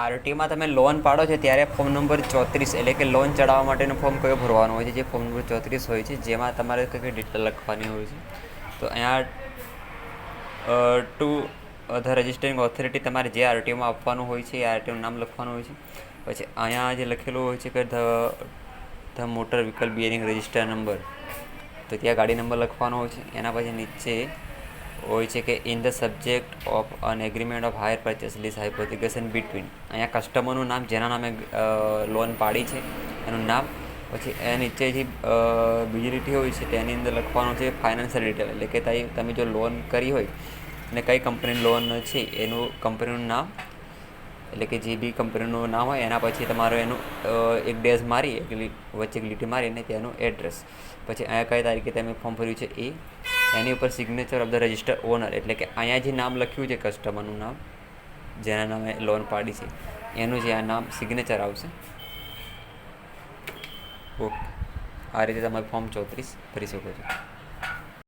આરટીમાં તમે લોન પાડો છો ત્યારે ફોર્મ નંબર ચોત્રીસ એટલે કે લોન ચડાવવા માટેનું ફોર્મ કયો ભરવાનું હોય છે? જે ફોર્મ નંબર ચોત્રીસ હોય છે, જેમાં તમારે કઈ કઈ ડિટેલ લખવાની હોય છે? તો અહીંયા ટુ ધ રજિસ્ટરિંગ ઓથોરિટી તમારે જે આરટીઓમાં આપવાનું હોય છે, એ આરટીઓનું નામ લખવાનું હોય છે. પછી અહીંયા જે લખેલું હોય છે કે the the motor vehicle bearing register number તો ત્યાં ગાડી નંબર લખવાનો હોય છે. એના પછી નીચે હોય છે કે in the subject of an agreement of hire purchase lease hypothecation between અહીંયા કસ્ટમરનું નામ, જેના નામે લોન પાડી છે, એનું નામ, પછી એ નીચેથી બીજી લીટી હોય છે, તેની અંદર લખવાનું છે ફાઇનાન્શિયલ ડિટેલ એટલે કે તમે જો લોન કરી હોય, અને કઈ કંપની લોન છે, એનું કંપનીનું નામ, એટલે કે જે બી કંપનીનું નામ હોય, એના પછી તમારે એનું એક ડેઝ મારી, એક વચ્ચે એક લીટી મારીને તેનું એડ્રેસ પછી અહીંયા કઈ તારીખે તમે ફોર્મ ભર્યું છે એ એની ઉપર signature of the register owner એટલે કે અહીંયા જે નામ લખ્યું છે કસ્ટમરનું નામ, જેના નામે લોન પાડી છે. એનું જે આ નામ સિગ્નેચર આવશે. ઓકે. આ રીતે તમે ફોર્મ ચોત્રીસ ભરી શકો છો.